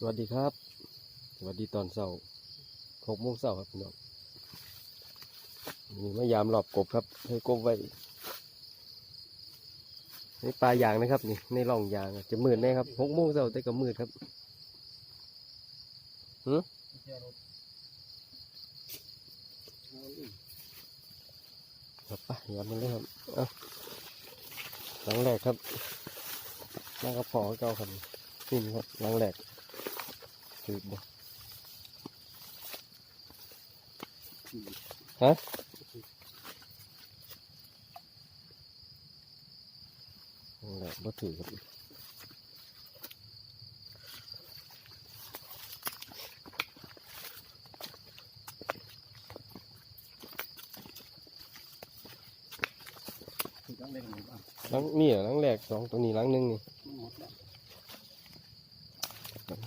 สวัสดีครับ สวัสดีตอนเช้าหกโมงเช้าครับพี่น้องนี่มายามรอบกบครับ ให้กบไว้ในปลายางนะครับ นี่ในร่องยางจะมืดแน่ครับหกโมงเช้าแต่ก็มืดครับหือครับไปยามมันเลยครับเอาหลังแรกครับนั่งกระพาะเก่าครับนี่ครับหลังแรก ถือบ่ฮะนั่นแหละบ่ถือครับหลังนี่อะหลังแรกสองตัวนี้หลังหนึ่งนี่หลัง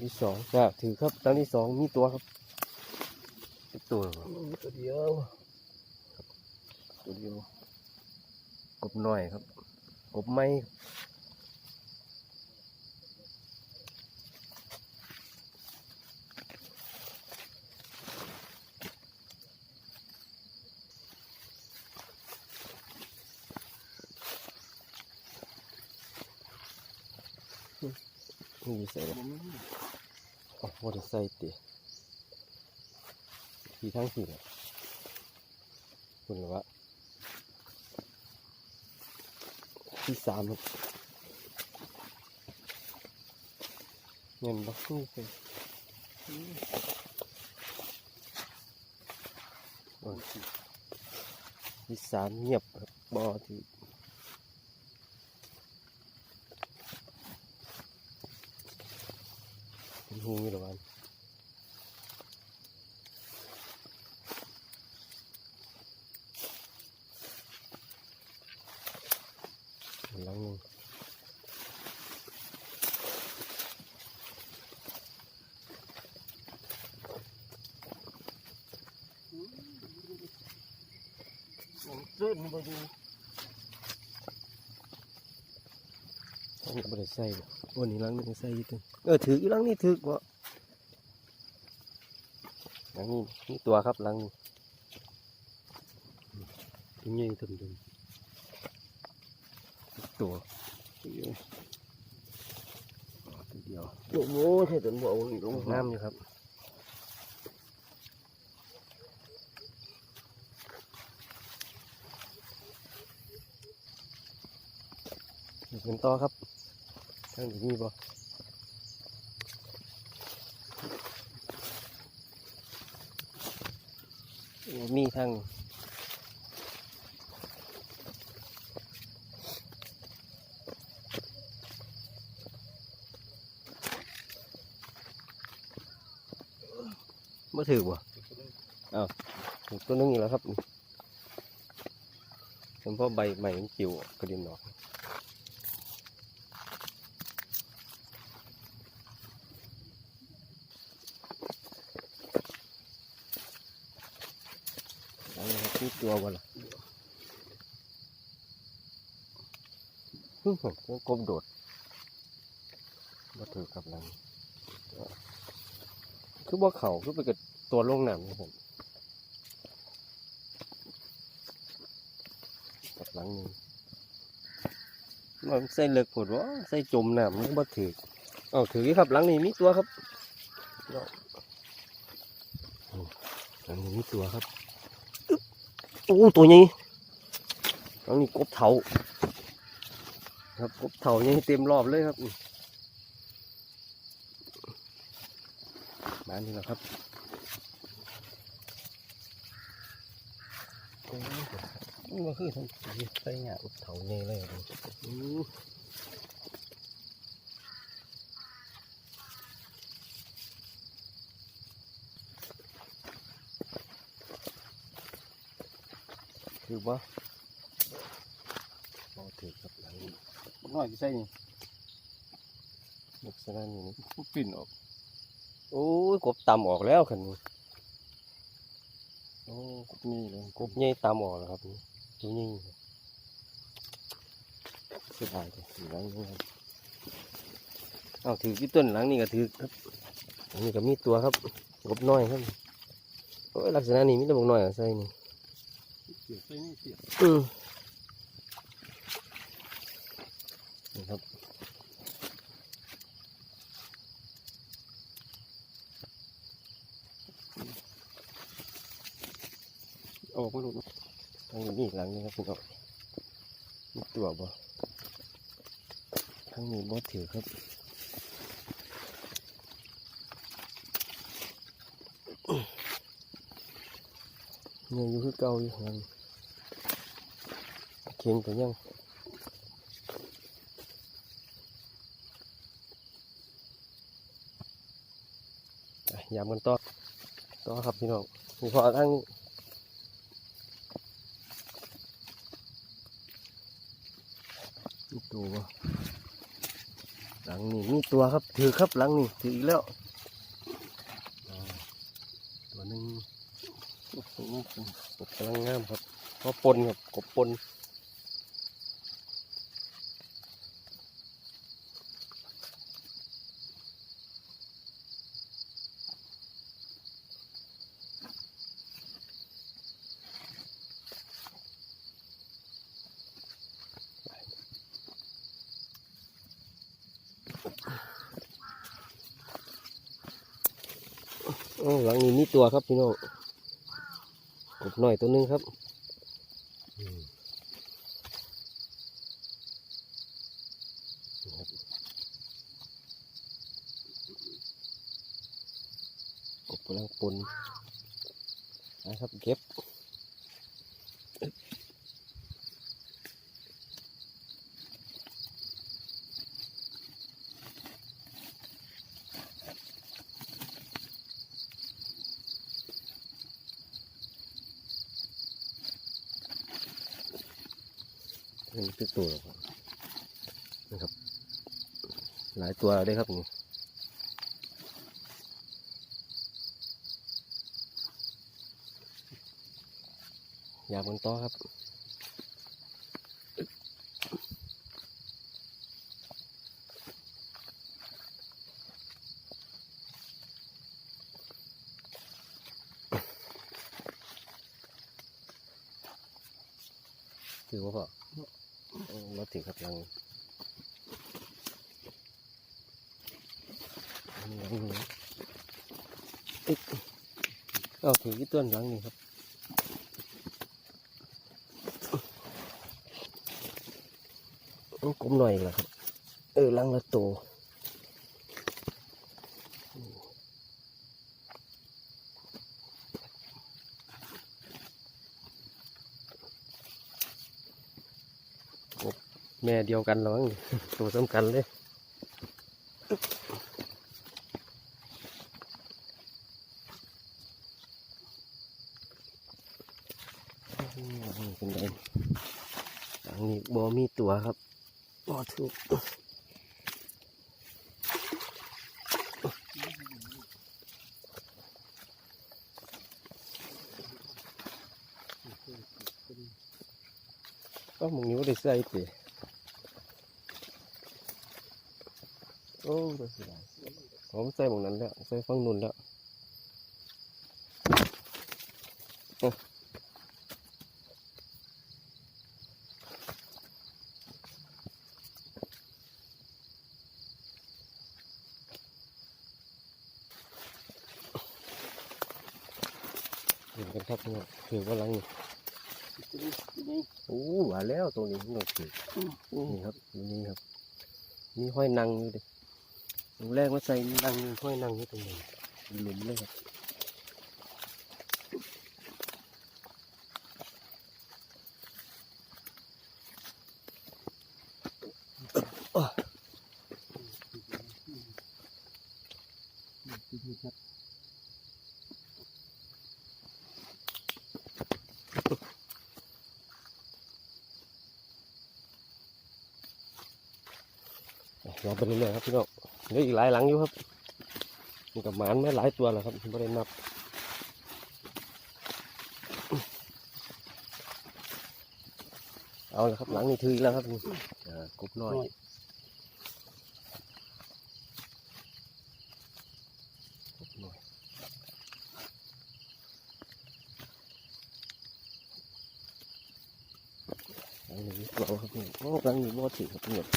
ที่สองอะถือครับหลังที่สองมีตัวครับอีกตัวเหรอตัวเดียวตัวเดียวกบน้อยครับ กบไม้นี่ใส่แล้วอ๋อ มอเตอร์ไซค์ตีทีทั้งสี่เลยคุณหรือว่าที่สามเงินบักนี่เป็นโอ้ยที่สามเงียบครับบอที่ เป็นหูนี่หรอวันหลังหนึง เส้นไปดู อันนี้บริใส่บ่โอ้นี่หลังนี่ใส่อยี่ตึงเออถืออยู่หลังนี่ถือกว่าหลังนี้นี่ตัวครับหลังนี้ถึงยังถึงถึงตัวตัวเดียวตัวเดียวโอ้โหใช่ตัวบ่เอาลงน้ำอยู่ครับอยู่เป็นต่อครับ ทางนี้มีบ่มีทางมาถือบ่ถูกตัวนึงอยู่แล้วครับเฉพาะใบใหม่มันจิ๋วกระเด็นออก เอา ละครับนี่ตัวบ่ล่ะฮึ่มผมกบโดดบ่ถือกับหลังคือบ่เข่าคือไปกับตัวลงน้ำนี่ผมกับหลังนึงมันใส่เลิกผดว่าใส่จมน้ำมันบ่ถือเอาถือยู่ครับหลังนี้มีตัวครับหลังนี้มีตัวครับ โอ้ตัวนี้อันนี้กบเถาครับกบเถานี่เต็มรอบเลยครับมานี่แหละครับโอ้นี่มันคือทั้งสีใส่หยากบเถาเนี่เลยครับ อือคือว่าพอถือกับหลังนี้น้อยที่ใส่นี่ลักษณะนี้นี่ปิ่นออก โอ้ยกบตำออกแล้วคันนี้โอ้กบนี่เลยกบใหญ่ตำออกแล้วครับนี่ตัวใหญ่เสียดายเลยถือหลังนี้ครับเอาถือที่ต้นหลังนี่ก็ถือครับอันนี้ก็มีตัวครับกบน้อยครับโอ้ยลักษณะนี้มีแต่บกน้อยอะใส่นี่ เสียบไปนี่เสียบอืมนี่ครับออกมาหลุดทางนี้มีอีกหลังหนึงครับพี่น้องมีตัวบ่ทางนี้บ่ถือครับเนี่ยอยู่คือเก่าอยู่หลัง เข็งแต่ยังอะยามกันต่อต่อครับพี่น้องมีพอทั้งตัวหลังนี่มีตัวครับ ถือครับหลังนี่ถืออีกแล้วตัวหนึ่งกำลังงามครับเพราะปนครับกบปนโอ้หลังนี้มีตัว ครับพี่น้องกบหน่อยตัวนึงครับอืมนี่ครับกบกำลังปนนะครับเก็บ นี่คือตัวนะครับ หลายตัวได้ครับนี่ยาบนต่อครับถือว่า รถถึงครับลังลังตึ๊กเอาถึงที่ต้นหลังนี้ครับกลมหน่อยละครับ เออหลังละโต ม่เดียวกันแล้วมั้งตัวสำคัญเลยเป็นไงอันนี้บอมีตัวครับบอถูกก็มึงนี้ว่ได้ใส่เตะโอ้ตัวเสียดายผมใส่หมองนั้นแล้วใส่ฟังนุ่นแล้วเห็นกันครับเนี่ยถือว่าหลังนี่นี่โอ้หวานแล้วตรงนี้เราถือนี่ครับนี่ครับ มีห้อยนางอยู่ดิ ตรงแรกว่าใส่นางห้อยนางที่ตรงนี้หลุมเลยครับ หลายหลังอยู่ครับมักับหมานไม่หลายตัวแล้วครับไม่ได้นับเอาละครับหลังนี่ถือแล้วครับกบน้อยกบน้อยหลังนี้ตัวครับหลังนี้บ่ถือครับหมด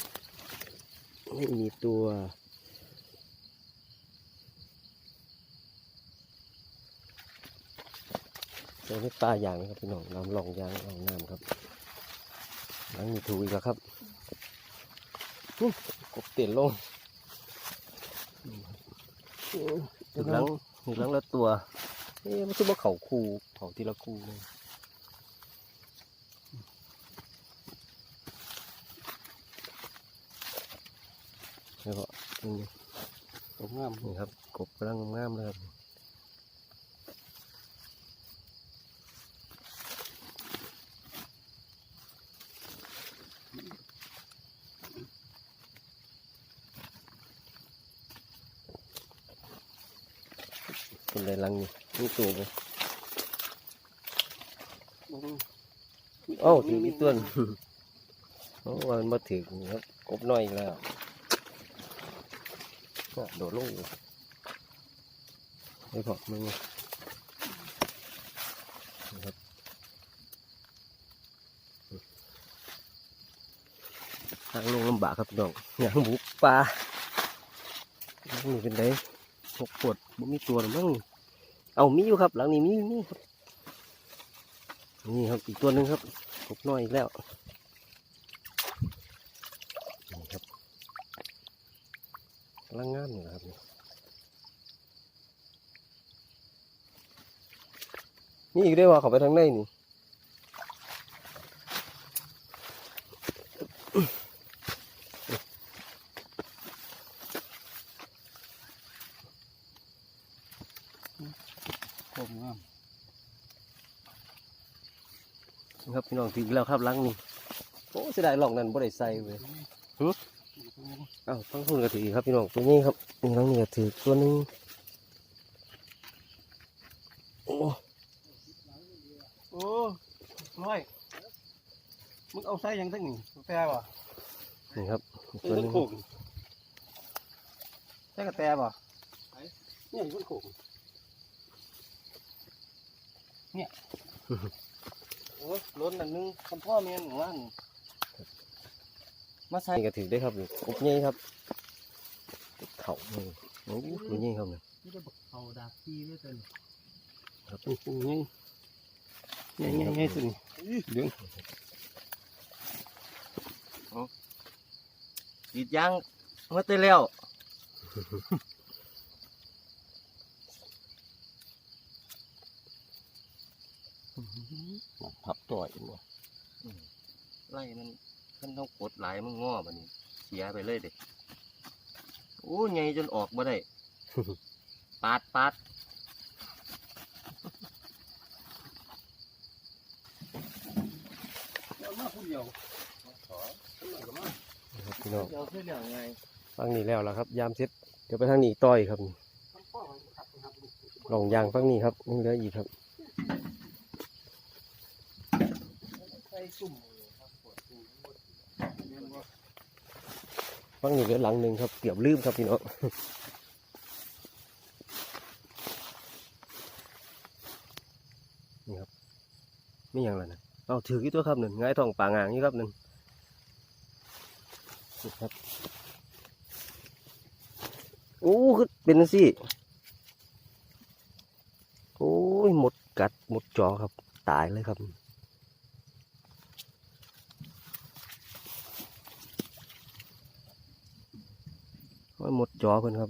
ไม่มีตัว เจอที่ปลาอย่างนะครับพี่น้องน้ำลองยางลองน้ำครับรังนี้ถูกอีกแล้วครับอื้อกบเตียนลงถึงหลังถึงหลังละตัวเอ๊ะมันคือว่าเขาคูเขาทีละคูเลยแล้วก็นี่ตกงามนี่ครับกบกำลังงามเลยครับ เป็นไรลังนี่นี่ตัวเลยเอ้าถืออีกตัวหนึ่งโอ้ว่ามันมาถือนี่ครับกบน้อยอีกแล้วน่ะโดดลงอยู่ไม่พอมึงนี่ครับทางลงลำบากครับพี่น้องอย่างบุกปลานี่เป็นไรหกปวดบุมีตัวหรือมั้ง เอามีอยู่ครับ หลังนี้มีมีครับนี่ครับอีกตัวหนึ่งครับกบน้อยอีกแล้วนี่ครับลังงามอยู่นครับนี่อีกได้ว่าเขาไปทางไหนนี่ ตกงาม ครับพี่น้องถึงแล้วครับหลังนี่โอ้เสียดายหลอกนั่นบ่ได้ใส่เว้ยเอ้าต้องทุนกระถือครับพี่น้องตัวนี้ครับนี่หลังนี่กระถือตัวหนึงโอ้โอ้ร้อยมึงเอาไส้ยังตั้งนี่กาแฟป่ะนี่ครับอีกตัตัววหนึนึงงโขกใช่กาแฟป่ะเนี่ยอยู่บนโขกเนี่ย โอ้ยล้นอันนึงคำพ่อเมียนของว่านมาใส่นี่กระถือได้ครับนี่กบใหญ่ครับกบเข่านี่โอ้โหตัวใหญ่ครับเนี่ยนี่จะบอกเขาดาบพี่ด้วยกันครับนี่นี่นี่นี่นี่สิเดี๋ยวกรีดยางมาเตแล้ว พับต่อยบ่ไล่มันมันต้องกดหลายมันง้อมันนี่เสียไปเลยเด็กโอ้ใหญ่จนออกมาได้ปาดปาดมาผู้เดียวครับพี่น้องเดียวคือเดียวไงฟังนี้แล้วล่ะครับ ยามเสร็จเดี๋ยวไปทางนี้ต่อยครับนี่ลองยางฟังนี้ครับนี่เหลืออีกครับ ใส่ซุ่มครับปวดตูเรียนว่าฟังนี้เหลือหลังหนึ่งครับเกือบลืมครับพี่น้องนี่ครับไม่ยังแล้วนะเอาถือกี่ตัวครับหนึ่งง่ายทองป่างางนี่ครับหนึ่งนี่ครับโอ้คือเป็นสิโอ้ยหมดกัดหมดจอครับ ตายเลยครับ โอ้ย หมดจอเพิ่อนครับ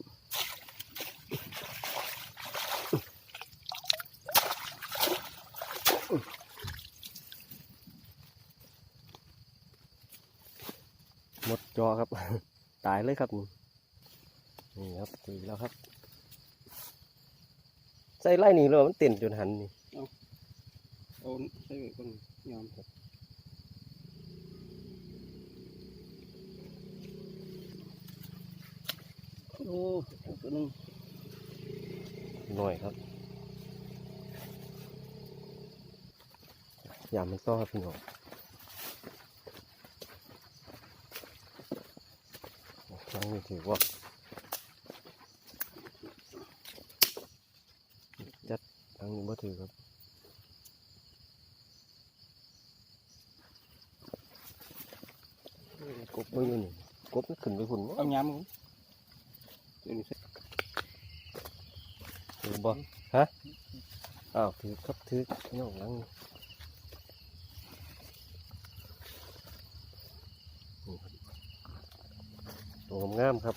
หมดจอครับ ตายเลยครับ นี่ครับตีแล้วครับ ใส่ไล่นี่เลยมันเต้นจนหันนี่เอาเอาใส่ไว้ก่อนยอมครับ โอ้ตัวนึงหน่อยครับอย่ามันต่อครับพี่น้องครั้งนี้ถือว่าจัดครั้งนี้บ่ถือครับ กบไม่อยู่นี่กบมันขึ้นไปฝุ่นบ่ เอายามมึงเดี๋ยวนี้ ถือบ่ฮะอ้าว ถือครับถือน้องหลังนี่นี่ครับตัวงามครับ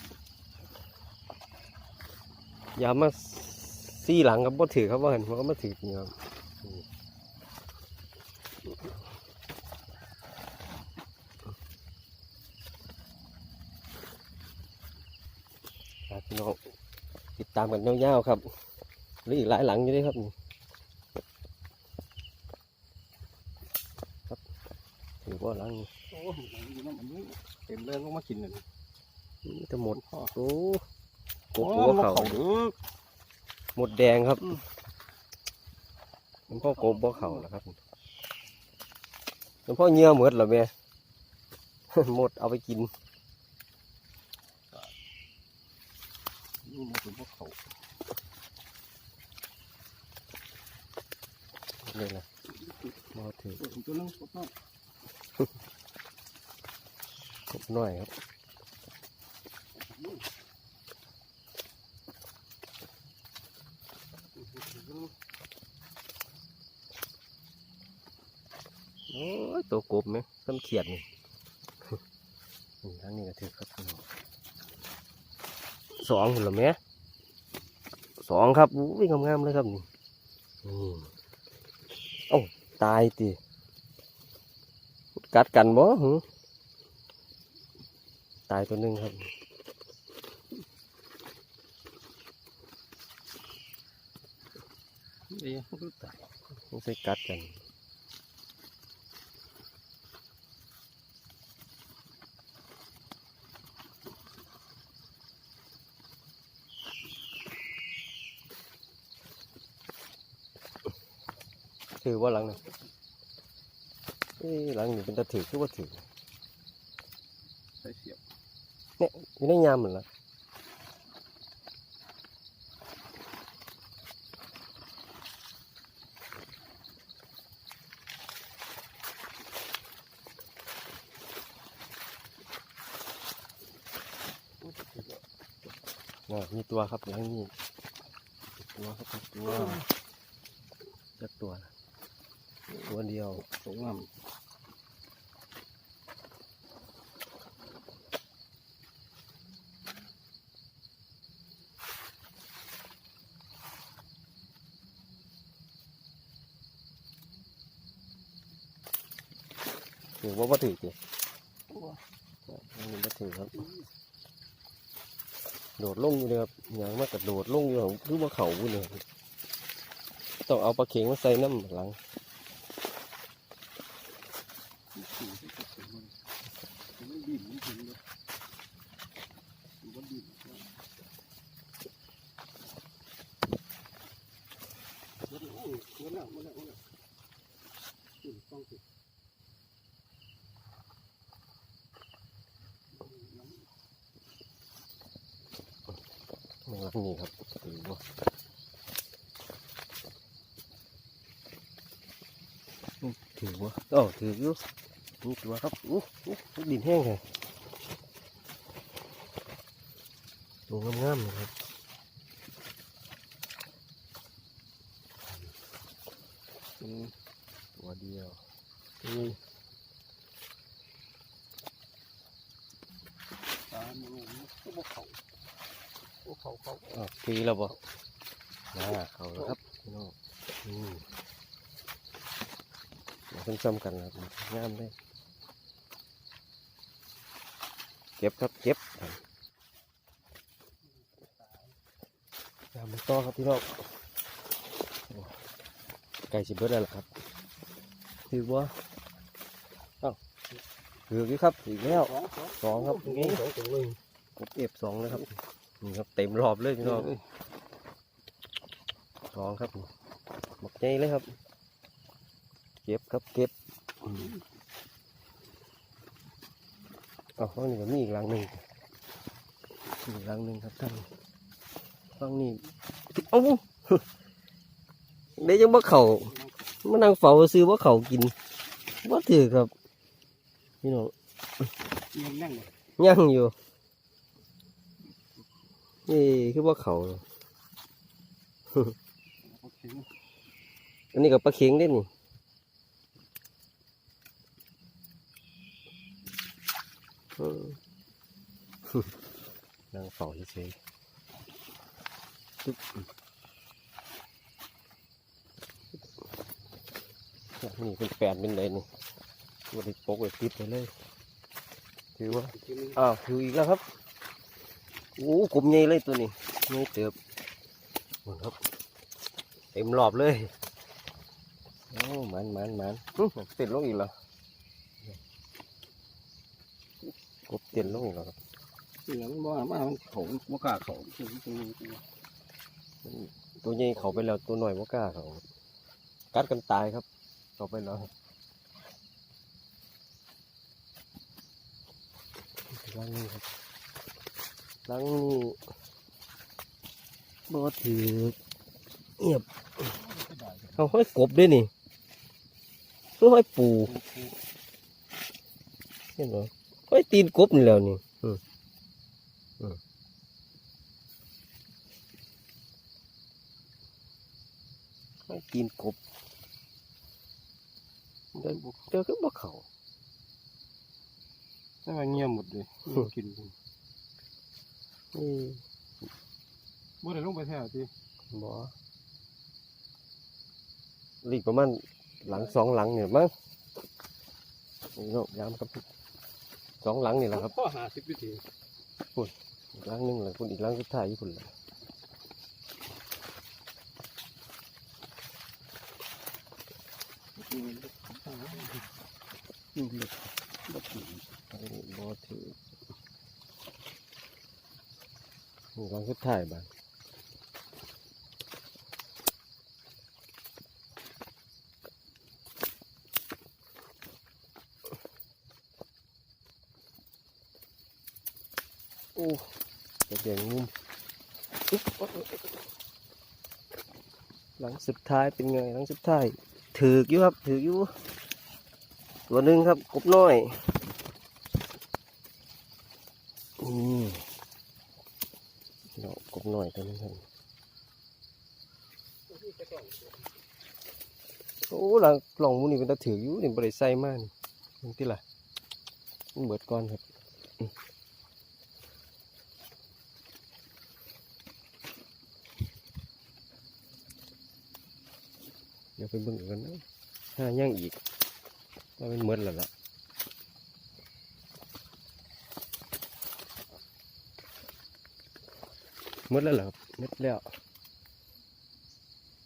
ยามาซี่หลังกับบ่ถือครับว่าเห็นมันก็มาถือนี่ครับนี่ครับพี่น้องติดตามกันยาวๆครับหรืออีกหลายหลังอยู่ด้วยครับ ถือว่าหลังนี่โอ้ยอยู่นั่นอันนี้เต็มเลยก็มากินเลยมีแต่หมดพ่อโอ้กโอ้บหัวมาเขาเขาเด้อหมดแดงครับอืมมันพ่อกบบ่เขาแล้วครับมันพ่อเงี้ยวหมดเหรอแม่หมดเอาไปกินนี่มาถึงพวกเขาเลยนะมาถือเออตัวนึงพวกนั้นก บหน่อยครับโอ้ยตัวกบไหมซ้ำเขียดนี่นี่ทั้งนี้ก็ถือครับพี่น้องสองหุ่นละแม่สองครับอุ้ยงามๆเลยครับนี่นี่เอ้าตายตีกัดกันบ่หึ ตายตัวหนึ่งครับเอ้ยมันก็ตายไม่ใช่กัดกันถือว่าหลังนะเอ้ยหลังนี่เป็นตะถือคือว่าถือ ใส่เสียบ อยู่ในยามเหมือนละน่ะมีตัวครับหลังนี้ตัวครับมีตัวจักตัวนะตัวเดียวสวยงาม ถือว่าบ่ถือจีโอ้อันนี้บ่ถือครับ โดดลงอยู่เลยครับอย่างมากกับโดดลงอยู่ของคือว่าเขาอยู่เลยครับต้องเอาปลาเข็งมาใส่น้ำหลัง ขี่ที่กระสุนมันมันดิ่นมันถึงเลยมันดิ่นโอ้ยมันแล้วมันแล้วมันแล้วอืมต้องติด หลังนี้ครับถือว่า ถือว่าโอ้ถืออยู่นี่ตัวครับอู้อู้ดินแห้งเลยตัวงามๆเลยครับอืมตัวเดียวอืมตามันก็บ่เขาบ่เขาเขาอ๋อทีแล้วบ่น่าเขาแล้วครับพี่น้องอืมมา ซ้ำกันครับงามเลยเก็บครับเก็บงามต่อครับพี่น้องไก่สิเบิดแล้วล่ะครับถือว่าเอ้าถือกี่ครับถือแล้วสองครับนี่สองตัวเลยกบเอฟสองเลยครับนี่ครับเต็มรอบเลยพี่น้องสองครับหมกใจเลยครับ เก็บครับเก็บอืมเอ๋อฟังนี้ก็มีอีกหลังหนึ่งอีกหลังหนึ่งครับท่านฟังนี้เอ้าเดี๋ยวยังบ่เข่ามานั่งเฝ้าซื้อบ่เข่ากินบ่ถือครับพี่น้องยังนั่งเลยยังอยู่นี่คือว่าเขาอันนี้กับปลาเค็งได้นี่ อืม นั่งเฝ้าเฉยๆตึ๊บนี่เป็นแปดเป็นไรนี่วันนี้ปกไว้ติดไปเลยถือว่าอ้าวถืออีกแล้วครับโอ้กลุ่มใหญ่เลยตัวนี้ใหญ่เติบหมดครับเต็มรอบเลยโอ้มันมันมันเต้นลงอีกแล้วกบเต้นลงแล้วครับเสียงว่ามามันเขาบ่กล้าเขาจริงจริงตัวใหญ่เขาไปแล้วตัวหน่อยว่กล้าเขากัดกันตายครับเขาไปแล้วล้างนี่ครับล้างนี่บ่ถือเงียบเขาห้อยกบด้วยนี่เขาห้อยปูเห็นไหม ห้อยตีนกบนี่แล้วนี่อืมอืมห้อยตีนกบเดินเจอก็บ่เขาแต่ว่าเงียบหมดเลยกินอืมบ่ได้ลงไปแท้ทีบ่ลีกประมาณหลังสองหลังเนี่ยมั้งนี่เนาะยามกับ สองหลังนี่แหละครับพ่อหาสิบวิธีอีกหลังหนึงแหละคุณอีกหลังสุดท้ายอยู่คุณแหละอืมบ่ถึงอันนี้บ่ถือนี่หลังสุดท้ายบ้าง โอ้จะเสียงงุ้มหลังสุดท้ายเป็นไงหลังสุดท้าย ถืออยู่ครับ ถืออยู่ตัวหนึ่งครับกบน้อยนี่เนากบน้อยตัวนึงครับโอ้หลังกล่องมูนี่เป็นตาถืออยู่นี่บริใส่มากนี่มันที่ละมันเบิดก่อนครับอืมเดี๋ยวไปเบิ่งกันนะถ้ายังอีกว่าเป็นเมดแล้วล่ะเมดแล้วเหรอเมดแล้ว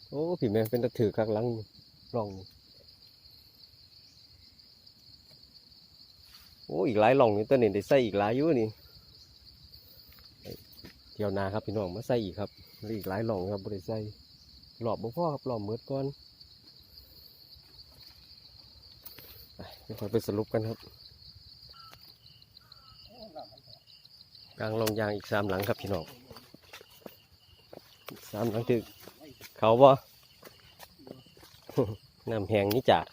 โอ้ผีแมงเป็นตะถือข้างหลังลอง โอ้อีกหลายหล่องนี่ตัวนี้ได้ใส่อีกหลายอยู่นี่เที่ยวนาครับพี่น้องมาใส่อีกครับอีกหลายหล่องครับบริใส่หลอบบ่พ่อครับหลอบเมิดก่อนไปเดี๋ยว ค่อยไปสรุปกันครับกลางลงยางอีกสามหลังครับพี่น้องสามหลังถึกเขาบ่น้ำแหงนี่จาก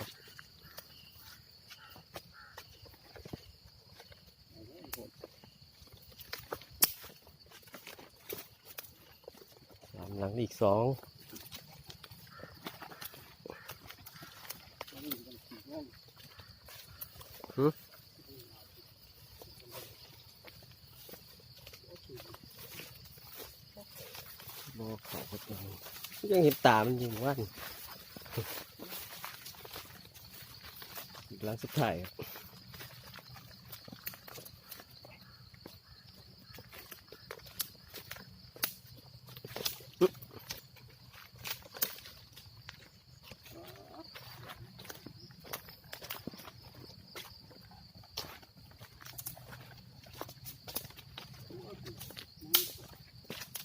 สามหลังอีกสองบ่เขาก็ยัง ยังเห็นตามันอยู่ว่านอีกหลังสุดท้าย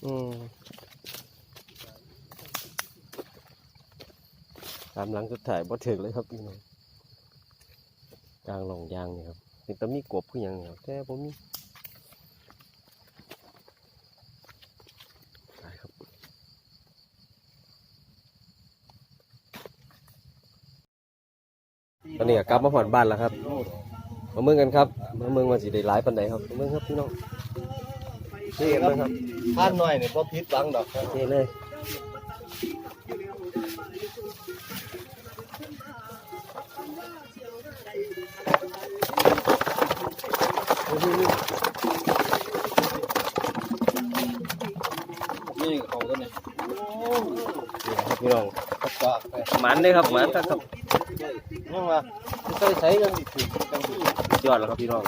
อืมามหลังสุดท้ายบ่ถึกเลยครับพี่น้องกลางหลองยางนี่ครับนี่แต่มีกบคือหยังนี่ครับแต่ผมมีไปครับตอนนี้ก็กลับมาผ่อนบ้านแล้วครับ มาเมืองกันครับ มาเมืองมาสิได้หลายปันใดครับมาเมืองครับพี่น้องนี่กันนะครับท่านหน่อยเนี่ยพอพิษบังดอกนี่เลย นี่นี่เขาตัวนี้ครับพี่น้องกระจอกไปหมันเลยครับหมันครับครับนี่ว่าใส่ใส่ยังดิบจังดิสุดยอดแล้วครับพี่น้อง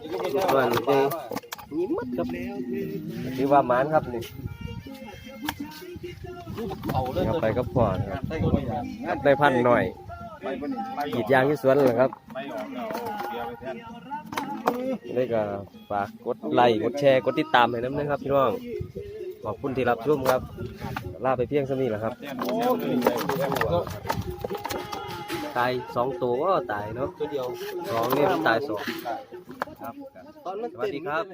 นี่ก็ไม่ใช่ว่าปลายิ้มมัดครับถือว่าหมันครับนี่เขาเลยครับไปกับพ่อนะครับได้ก็ไม่อยากได้พันหน่อยไปบนนี้ไปกรีดยางที่สวนเลยครับ ไปออกแล้วเบียร์ไปแทน ได้ก็ฝากกดไลค์กดแชร์กดติดตามให้น้ำนะครับพี่น้องขอบคุณที่รับชมครับลาไปเพียงเท่นี้แหละครับตายสองตัวก็ตายเนาะตัวเดียวสองนี่มันตายสองครับสวัสดีครับ